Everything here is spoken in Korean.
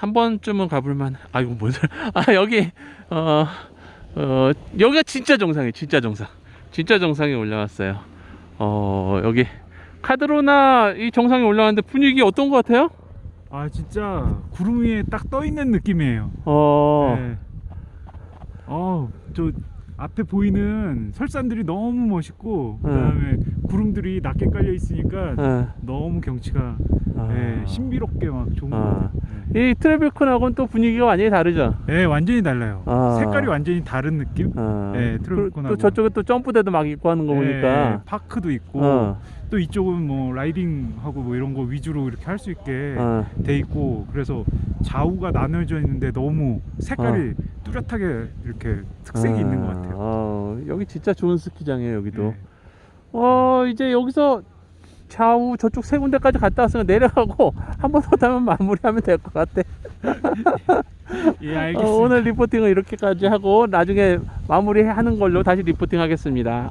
한 번쯤은 가볼만. 아 이거 뭔 소리? 아 여기 어, 어 여기가 진짜 정상이에요. 진짜 정상. 진짜 정상에 올라왔어요. 어 여기 카드로나 이 정상에 올라왔는데 분위기 어떤 것 같아요? 아 진짜 구름 위에 딱 떠 있는 느낌이에요. 어, 네. 어저 앞에 보이는 설산들이 너무 멋있고 그다음에 구름들이 낮게 깔려 있으니까 예. 너무 경치가 아. 네, 신비롭게 막 좋은 것 아. 같아요. 네. 이 트래비콘하고는 또 분위기가 완전히 다르죠. 네, 완전히 달라요. 아. 색깔이 완전히 다른 느낌. 어. 네, 그- 트래비콘하고. 또 저쪽에 또 점프대도 막 있고 하는 거 네, 보니까. 파크도 있고 어, 또 이쪽은 뭐 라이딩하고 뭐 이런 거 위주로 이렇게 할 수 있게 어. 돼 있고 그래서 좌우가 나눠져 있는데 너무 색깔이 뚜렷하게 이렇게 특색이 아, 있는 것 같아요. 어, 여기 진짜 좋은 스키장이에요, 여기도. 네. 어, 이제 여기서 좌우 저쪽 세 군데까지 갔다 왔으면 내려가고 한 번 더 타면 마무리하면 될 것 같아. 예, 어, 알겠습니다. 오늘 리포팅은 이렇게까지 하고 나중에 마무리하는 걸로 다시 리포팅 하겠습니다.